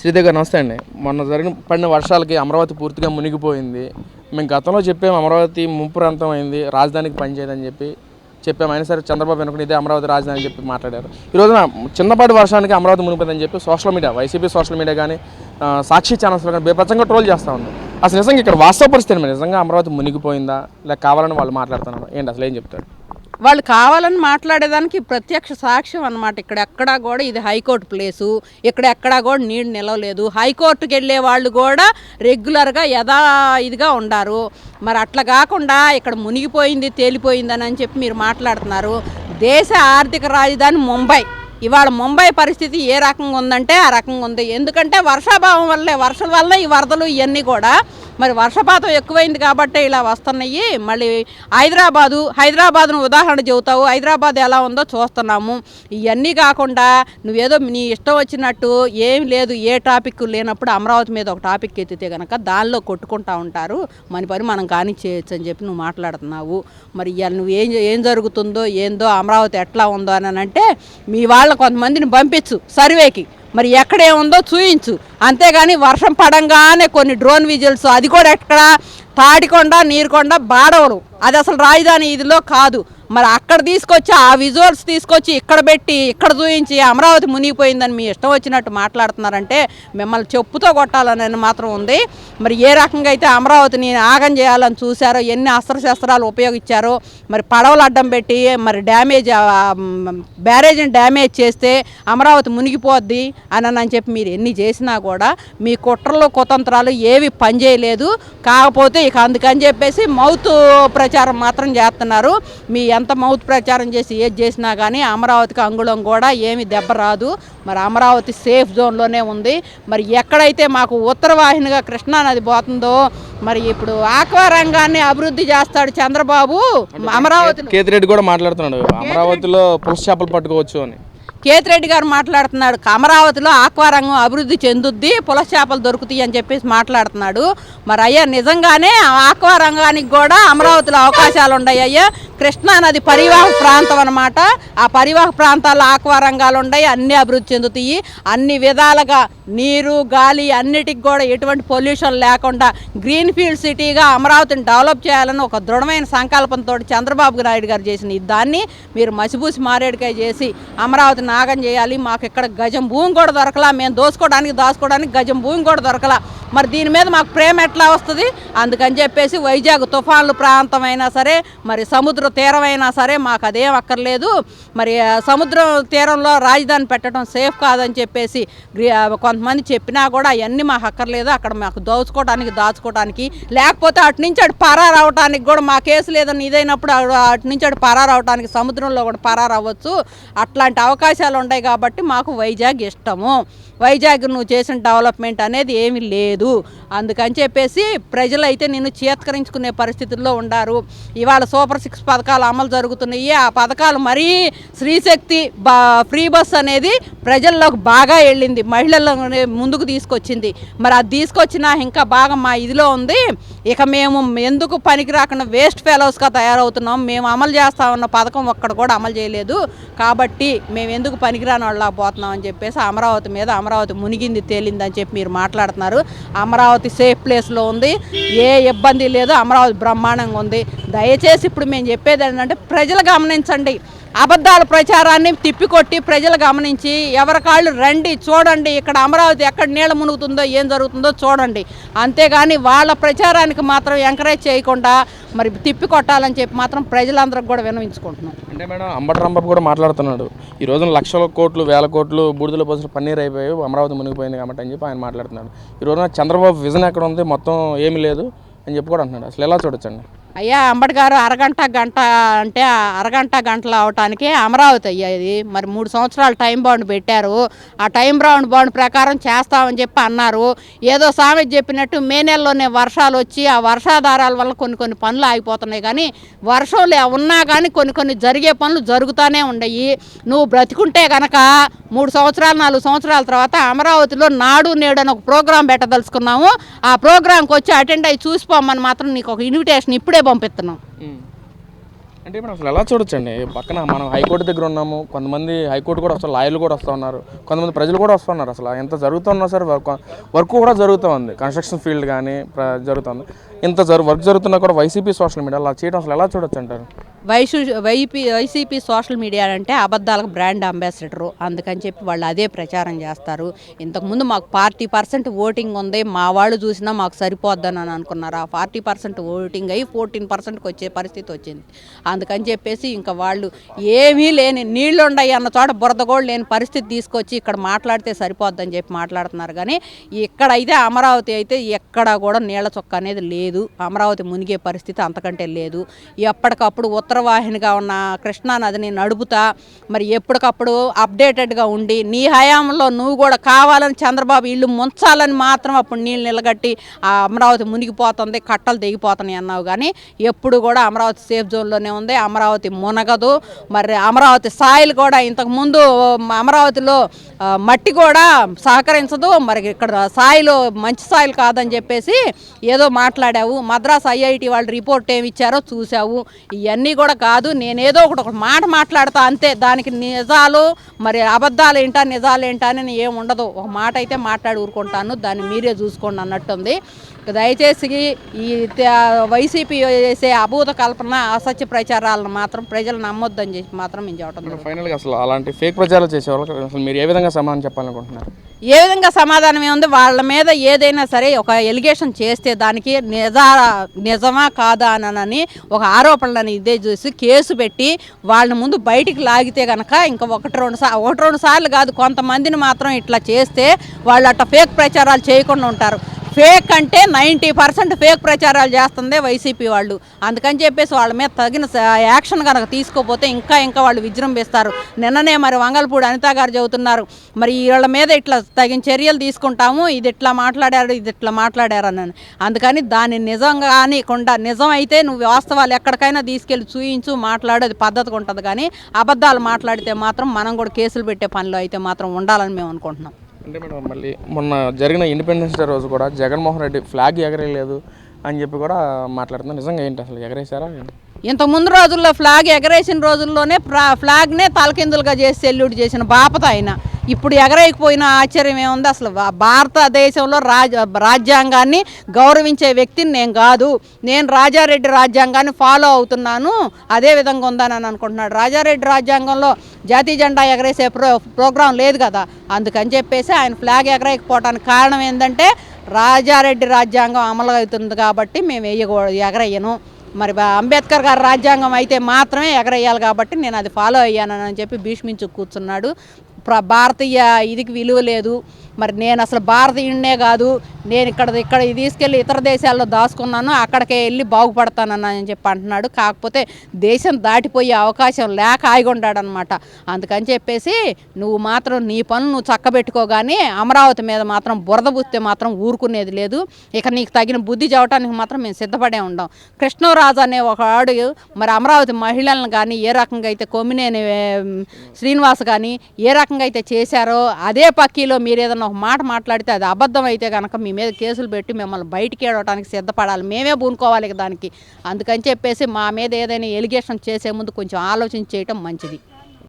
శ్రీదేవి గారు నమస్తే అండి. మొన్న జరిగిన పడిన వర్షాలకి అమరావతి పూర్తిగా మునిగిపోయింది. మేము గతంలో చెప్పాము అమరావతి ముంపు ప్రాంతం అయింది రాజధానికి పనిచేయదని చెప్పి చెప్పాము అయినా సరే చంద్రబాబు వెనుకని ఇదే అమరావతి రాజధాని అని చెప్పి మాట్లాడారు. ఈ రోజున చిన్నపాటి వర్షానికి అమరావతి మునిగిపోయిందని చెప్పి social media YCP social media కానీ సాక్షి ఛానల్స్లో కానీ బేపచ్చంగా ట్రోల్ చేస్తూ ఉంది. అసలు నిజంగా ఇక్కడ వాస్తవ పరిస్థితి నిజంగా అమరావతి మునిగిపోయిందా? లేక కావాలని వాళ్ళు మాట్లాడుతున్నారు? ఏంటి? అసలు ఏం చెప్తారు? వాళ్ళు కావాలని మాట్లాడేదానికి ప్రత్యక్ష సాక్ష్యం అన్నమాట. ఇక్కడ ఎక్కడా కూడా ఇది హైకోర్టు ప్లేసు. ఇక్కడ ఎక్కడా కూడా నీళ్ళు నిలవలేదు. హైకోర్టుకి వెళ్ళే వాళ్ళు కూడా రెగ్యులర్గా యథా ఇదిగా ఉండారు. మరి అట్లా కాకుండా ఇక్కడ మునిగిపోయింది తేలిపోయిందని అని చెప్పి మీరు మాట్లాడుతున్నారు. దేశ ఆర్థిక రాజధాని ముంబై. ఇవాళ ముంబై పరిస్థితి ఏ రకంగా ఉందంటే ఆ రకంగా ఉంది. ఎందుకంటే వర్షాభావం వల్లే వర్షం వల్ల ఈ వరదలు ఇవన్నీ కూడా. మరి వర్షపాతం ఎక్కువైంది కాబట్టి ఇలా వస్తున్నాయి. మళ్ళీ హైదరాబాదు హైదరాబాద్ను ఉదాహరణ చెబుతావు. హైదరాబాద్ ఎలా ఉందో చూస్తున్నాము. ఇవన్నీ కాకుండా నువ్వేదో నీ ఇష్టం వచ్చినట్టు ఏం లేదు ఏ టాపిక్ లేనప్పుడు అమరావతి మీద ఒక టాపిక్ ఎత్తితే కనుక దానిలో కొట్టుకుంటా ఉంటారు. మన పని మనం కానిచ్చేయచ్చు అని చెప్పి నువ్వు మాట్లాడుతున్నావు. మరి ఇవాళ నువ్వు ఏం ఏం జరుగుతుందో ఏందో అమరావతి ఎట్లా ఉందో అని అంటే మీ వాళ్ళ కొంతమందిని పంపించు సర్వేకి. మరి ఎక్కడేముందో చూయించు. అంతేగాని వర్షం పడంగానే కొన్ని డ్రోన్ విజిల్స్ అది కూడా ఎక్కడ? తాడికొండ నీరుకొండ బాడవలు. అది అసలు రాజధాని ఇదిలో కాదు. మరి అక్కడ తీసుకొచ్చి ఆ విజువల్స్ తీసుకొచ్చి ఇక్కడ పెట్టి ఇక్కడ చూయించి అమరావతి మునిగిపోయిందని మీ ఇష్టం వచ్చినట్టు మాట్లాడుతున్నారంటే మిమ్మల్ని చెప్పుతో కొట్టాలని మాత్రం ఉంది. మరి ఏ రకంగా అయితే అమరావతిని ఆగం చేయాలని చూశారో ఎన్ని అస్త్రశస్త్రాలు ఉపయోగించారో మరి పడవలు అడ్డం పెట్టి మరి డ్యామేజ్ బ్యారేజ్ని డ్యామేజ్ చేస్తే అమరావతి మునిగిపోద్ది అని అని చెప్పి మీరు ఎన్ని చేసినా కూడా మీ కుట్రలు కుతంత్రాలు ఏవి పనిచేయలేదు. కాకపోతే ఇక అందుకని చెప్పేసి మౌత్ ప్రచారం మాత్రం చేస్తున్నారు. మీ ఎంత మౌత్ ప్రచారం చేసి ఏది చేసినా కానీ అమరావతికి అంగుళం కూడా ఏమి దెబ్బ రాదు. మరి అమరావతి సేఫ్ జోన్లోనే ఉంది. మరి ఎక్కడైతే మాకు ఉత్తర వాహినిగా కృష్ణానది పోతుందో మరి ఇప్పుడు ఆక్వా రంగాన్ని అభివృద్ధి చేస్తాడు చంద్రబాబు. అమరావతిలో కేతిరెడ్డి కూడా మాట్లాడుతున్నాడు. అమరావతిలో పులస చేపలు పట్టుకోవచ్చు అని. కేతిరెడ్డి గారు మాట్లాడుతున్నాడు. అమరావతిలో ఆక్వా రంగం అభివృద్ధి చెందుద్ది పులస చేపలు దొరుకుతాయి అని చెప్పేసి మాట్లాడుతున్నాడు. మరి అయ్యా నిజంగానే ఆ ఆక్వా రంగానికి కూడా అమరావతిలో అవకాశాలు ఉన్నాయి కృష్ణానది కృష్ణా నది పరివాహ ప్రాంతం అనమాట ఆ పరివాహ ప్రాంతాల్లో ఆక్వా రంగాలు ఉన్నాయి అన్ని అభివృద్ధి చెందుతాయి. అన్ని విధాలుగా నీరు గాలి అన్నిటికి కూడా ఎటువంటి పొల్యూషన్ లేకుండా గ్రీన్ ఫీల్డ్ సిటీగా అమరావతిని డెవలప్ చేయాలని ఒక దృఢమైన సంకల్పంతో చంద్రబాబు నాయుడు గారు చేసిన ఈ దాన్ని మీరు మసిబూసి మారేడుకాయ చేసి అమరావతి నాగం చేయాలి. మాకు ఇక్కడ గజం భూమి కూడా దొరకలా. మేము దోసుకోవడానికి దాచుకోవడానికి గజం భూమి కూడా దొరకలా. మరి దీని మీద మాకు ప్రేమ ఎట్లా వస్తుంది? అందుకని చెప్పేసి వైజాగ్ తుఫాన్లు ప్రాంతం అయినా సరే మరి సముద్ర తీరమైనా సరే మాకు అదేం అక్కర్లేదు. మరి సముద్ర సముద్రం తీరంలో రాజధాని పెట్టడం సేఫ్ కాదని చెప్పేసి కొంతమంది చెప్పినా కూడా అవన్నీ మాకు అక్కర్లేదు. అక్కడ మాకు దోచుకోవడానికి దాచుకోవడానికి లేకపోతే అటు నుంచి అటు పరారు అవటానికి కూడా మా కేసు లేదని ఇదైనప్పుడు అటు- నుంచి అటు పరారు సముద్రంలో కూడా పరారు అవ్వచ్చు అట్లాంటి అవకాశాలు ఉంటాయి కాబట్టి మాకు వైజాగ్ ఇష్టము. వైజాగ్ నువ్వు చేసిన డెవలప్మెంట్ అనేది ఏమీ లేదు. అందుకని చెప్పేసి ప్రజలైతే నిన్ను చేత్కరించుకునే పరిస్థితుల్లో ఉండారు. ఇవాళ సూపర్ సిక్స్ పథకాలు అమలు జరుగుతున్నాయి. ఆ పథకాలు మరీ శ్రీశక్తి బా ఫ్రీ బస్ అనేది ప్రజల్లోకి బాగా వెళ్ళింది. మహిళలను ముందుకు తీసుకొచ్చింది. మరి అది తీసుకొచ్చినా ఇంకా బాగా మా ఇదిలో ఉంది. ఇక మేము ఎందుకు పనికి రాకుండా వేస్ట్ ఫెలోస్గా తయారవుతున్నాం? మేము అమలు చేస్తా ఉన్న పథకం ఒక్కడ కూడా అమలు చేయలేదు. కాబట్టి మేము ఎందుకు పనికిరాని వాళ్ళ పోతున్నాం అని చెప్పేసి అమరావతి మీద అమరావతి అమరావతి మునిగింది తేలిందని చెప్పి మీరు మాట్లాడుతున్నారు. అమరావతి సేఫ్ ప్లేస్లో ఉంది. ఏ ఇబ్బంది లేదు. అమరావతి బ్రహ్మాండంగా ఉంది. దయచేసి ఇప్పుడు మేము చెప్పేది ఏంటంటే ప్రజలు గమనించండి. అబద్ధాల ప్రచారాన్ని తిప్పికొట్టి ప్రజలు గమనించి ఎవరి కాళ్ళు రండి చూడండి ఇక్కడ అమరావతి ఎక్కడ నీళ్ళ మునుగుతుందో ఏం జరుగుతుందో చూడండి. అంతేగాని వాళ్ళ ప్రచారానికి మాత్రం ఎంకరేజ్ చేయకుండా మరి తిప్పి కొట్టాలని చెప్పి మాత్రం ప్రజలందరికి కూడా వినవించుకుంటున్నాం అంటే మేడం అంబటరంబాబు కూడా మాట్లాడుతున్నాడు. ఈ రోజున లక్షల కోట్లు వేల కోట్లు బూడిదల పోసిన పన్నీర్ అయిపోయి అమరావతి మునిగిపోయింది కాబట్టి అని చెప్పి ఆయన మాట్లాడుతున్నాడు. ఈ రోజున చంద్రబాబు విజన్ ఎక్కడ ఉంది? మొత్తం ఏమీ లేదు అని చెప్పి కూడా అంటున్నాడు. అసలు ఎలా చూడొచ్చండి? అయ్యా అంబటి గారు అరగంట గంట అంటే అరగంట గంటలు అవటానికి అమరావతి అయ్యా ఇది. మరి మూడు సంవత్సరాలు టైం బాండ్ పెట్టారు. ఆ టైం బాండ్ బాండ్ ప్రకారం చేస్తామని చెప్పి అన్నారు. ఏదో స్వామి చెప్పినట్టు మే నెలలోనే వర్షాలు వచ్చి ఆ వర్షాధారాల వల్ల కొన్ని కొన్ని పనులు ఆగిపోతున్నాయి. కానీ వర్షం లే ఉన్నా కానీ కొన్ని కొన్ని జరిగే పనులు జరుగుతూనే ఉండయి. నువ్వు బ్రతికుంటే కనుక మూడు సంవత్సరాలు నాలుగు సంవత్సరాల తర్వాత అమరావతిలో నాడు నేడు అని ఒక ప్రోగ్రాం పెట్టదలుచుకున్నాము. ఆ ప్రోగ్రాంకి వచ్చి అటెండ్ అయ్యి చూసిపోమని మాత్రం నీకు ఒక ఇన్విటేషన్ ఇప్పుడే పంపిస్తున్నాం. అంటే ఇప్పుడు అసలు ఎలా చూడొచ్చండి? పక్కన మనం హైకోర్టు దగ్గర ఉన్నాము కొంతమంది హైకోర్టు కూడా వస్తారు లాయర్లు కూడా వస్తూ ఉన్నారు కొంతమంది ప్రజలు కూడా వస్తున్నారు అసలు ఎంత జరుగుతున్నా సరే వర్క్ వర్క్ కూడా జరుగుతూ ఉంది. కన్స్ట్రక్షన్ ఫీల్డ్ కానీ ప్ర- జరుగుతుంది ఇంత జరు వర్క్ జరుగుతున్నా కూడా వైసీపీ సోషల్ మీడియా అలా చేయడం అసలు ఎలా చూడొచ్చు అంటారు? వైసు వైపీ వైసీపీ సోషల్ మీడియా అంటే అబద్ధాలకు బ్రాండ్ అంబాసిడరు. అందుకని చెప్పి వాళ్ళు అదే ప్రచారం చేస్తారు. ఇంతకుముందు మాకు ఫార్టీ పర్సెంట్ ఓటింగ్ ఉంది. మా వాళ్ళు చూసినా మాకు సరిపోద్దని అని అనుకున్నారు. ఆ ఫార్టీ పర్సెంట్ ఓటింగ్ అయ్యి ఫోర్టీన్ పర్సెంట్కి వచ్చే పరిస్థితి వచ్చింది. అందుకని చెప్పేసి ఇంకా వాళ్ళు ఏమీ లేని నీళ్ళు ఉండయి అన్న చోట బురద కూడా లేని పరిస్థితి తీసుకొచ్చి ఇక్కడ మాట్లాడితే సరిపోద్దని చెప్పి మాట్లాడుతున్నారు. కానీ ఇక్కడైతే అమరావతి అయితే ఎక్కడ కూడా నీళ్ళ చొక్క అనేది లేదు. లేదు అమరావతి మునిగే పరిస్థితి అంతకంటే లేదు. ఎప్పటికప్పుడు ఉత్తరవాహినిగా ఉన్న కృష్ణా నదిని నడుపుతా మరి ఎప్పటికప్పుడు అప్డేటెడ్గా ఉండి నీ హయాంలో నువ్వు కూడా కావాలని చంద్రబాబు ఇల్లు ముంచాలని మాత్రం అప్పుడు నీళ్ళు నిలగట్టి ఆ అమరావతి మునిగిపోతుంది కట్టలు తెగిపోతున్నాయి అన్నావు. కానీ ఎప్పుడు కూడా అమరావతి సేఫ్ జోన్లోనే ఉంది అమరావతి మునగదు. మరి అమరావతి సాయిల్ కూడా ఇంతకుముందు అమరావతిలో మట్టి కూడా సహకరించదు. మరి ఇక్కడ సాయిలు మంచి సాయిల్ కాదని చెప్పేసి ఏదో మాట్లాడావు మద్రాస్ ఐఐటి వాళ్ళు రిపోర్ట్ ఏమి ఇచ్చారో చూసావు ఇవన్నీ కూడా కాదు నేనేదో ఒకటి ఒక మాట మాట్లాడతా అంతే. దానికి నిజాలు మరి అబద్ధాలు ఏంటా నిజాలు ఏంటా అని ఏం ఉండదు. ఒక మాట అయితే మాట్లాడి ఊరుకుంటాను దాన్ని మీరే చూసుకోండి అన్నట్టుంది. దయచేసి ఈ వైసీపీ చేసే అభూత కల్పన అసత్య ప్రచారాలను మాత్రం ప్రజలు నమ్మొద్దని చెప్పి మాత్రం మేము చెప్పడం జరుగుతుంది. ఫైనల్గా అసలు అలాంటి ఫేక్ ప్రచారాలు చేసే వాళ్ళకి అసలు మీరు ఏ విధంగా సమాధానం చెప్పాలనుకుంటున్నారు? ఏ విధంగా సమాధానం ఏముంది? వాళ్ళ మీద ఏదైనా సరే ఒక ఎలిగేషన్ చేస్తే దానికి నిజా నిజమా కాదా అని ఒక ఆరోపణలని ఇదే చూసి కేసు పెట్టి వాళ్ళని ముందు బయటికి లాగితే కనుక ఇంకా ఒకటి రెండు సార్లు ఒకటి రెండు సార్లు కాదు కొంతమందిని మాత్రం ఇట్లా చేస్తే వాళ్ళు అట్లా ఫేక్ ప్రచారాలు చేయకుండా ఉంటారు. ఫేక్ అంటే నైంటీ పర్సెంట్ ఫేక్ ప్రచారాలు చేస్తుందే వైసీపీ వాళ్ళు. అందుకని చెప్పేసి వాళ్ళ మీద తగిన స- యాక్షన్ కనుక తీసుకోపోతే ఇంకా ఇంకా వాళ్ళు విజృంభిస్తారు. నిన్ననే మరి వంగల్పూడి అనిత గారు చెబుతున్నారు మరి వీళ్ళ మీద ఇట్లా తగిన చర్యలు తీసుకుంటాము ఇది ఇట్లా మాట్లాడారు ఇది ఇట్లా మాట్లాడారు అని అందుకని దాన్ని నిజంగా కానీకుండా నిజం అయితే నువ్వు వాస్తవాలు ఎక్కడికైనా తీసుకెళ్ళి చూయించు మాట్లాడు అది పద్ధతిగా ఉంటుంది. కానీ అబద్ధాలు మాట్లాడితే మాత్రం మనం కూడా కేసులు పెట్టే పనిలో అయితే మాత్రం ఉండాలని మేము అనుకుంటున్నాం. అంటే మేడం మళ్ళీ మొన్న జరిగిన ఇండిపెండెన్స్ డే రోజు కూడా జగన్మోహన్ రెడ్డి ఫ్లాగ్ ఎగరేయలేదు అని చెప్పి కూడా మాట్లాడుతున్నారు నిజంగా ఏంటి అసలు ఎగరేసారా ఇంత ముందు రోజుల్లో ఫ్లాగ్ ఎగరేసిన రోజుల్లోనే ఫ్లా- ఫ్లాగ్నే తలకిందులుగా చేసి సెల్యూట్ చేసిన బాపత ఆయన. ఇప్పుడు ఎగరేయకపోయిన ఆశ్చర్యం ఏముంది? అసలు భారతదేశంలో రాజ రాజ్యాంగాన్ని గౌరవించే వ్యక్తిని నేను కాదు. నేను రాజారెడ్డి రాజ్యాంగాన్ని ఫాలో అవుతున్నాను. అదే విధంగా ఉందని అని అనుకుంటున్నాడు. రాజారెడ్డి రాజ్యాంగంలో జాతీయ జెండా ఎగరేసే ప్రో ప్రోగ్రాం లేదు కదా. అందుకని చెప్పేసి ఆయన ఫ్లాగ్ ఎగరేయకపోవడానికి కారణం ఏంటంటే రాజారెడ్డి రాజ్యాంగం అమలు అవుతుంది కాబట్టి మేము వేయకూ ఎగరయ్యను మరి అంబేద్కర్ గారి రాజ్యాంగం అయితే మాత్రమే ఎగరేయాలి కాబట్టి నేను అది ఫాలో అయ్యానని చెప్పి భీష్మించు కూర్చున్నాడు. భారతీయ ఇదికి విలువ లేదు. మరి నేను అసలు భారతీయుడినే కాదు నేను ఇక్కడ ఇక్కడ తీసుకెళ్ళి ఇతర దేశాల్లో దాచుకున్నాను అక్కడికే వెళ్ళి బాగుపడతానని చెప్పి అంటున్నాడు. కాకపోతే దేశం దాటిపోయే అవకాశం లేక ఆగికొండాడు అందుకని చెప్పేసి నువ్వు మాత్రం నీ పనులు నువ్వు చక్కబెట్టుకో కానీ అమరావతి మీద మాత్రం బురద బుస్తే మాత్రం ఊరుకునేది లేదు. ఇక నీకు తగిన బుద్ధి చెప్పడానికి మాత్రం మేము సిద్ధపడే ఉండం. కృష్ణరాజు అనే ఒక ఆడు మరి అమరావతి మహిళలను కానీ ఏ రకంగా అయితే కొమ్మినేని శ్రీనివాస్ కానీ ఏ రకంగా అయితే చేశారో అదే పక్కీలో మీరు ఏదైనా ఒక మాట మాట్లాడితే అది అబద్ధం అయితే కనుక మీ మీద కేసులు పెట్టి మిమ్మల్ని బయటికి ఏడవడానికి సిద్ధపడాలి. మేమే పూనుకోవాలి దానికి. అందుకని చెప్పేసి మా మీద ఏదైనా ఎలిగేషన్ చేసే ముందు కొంచెం ఆలోచన చేయటం మంచిది.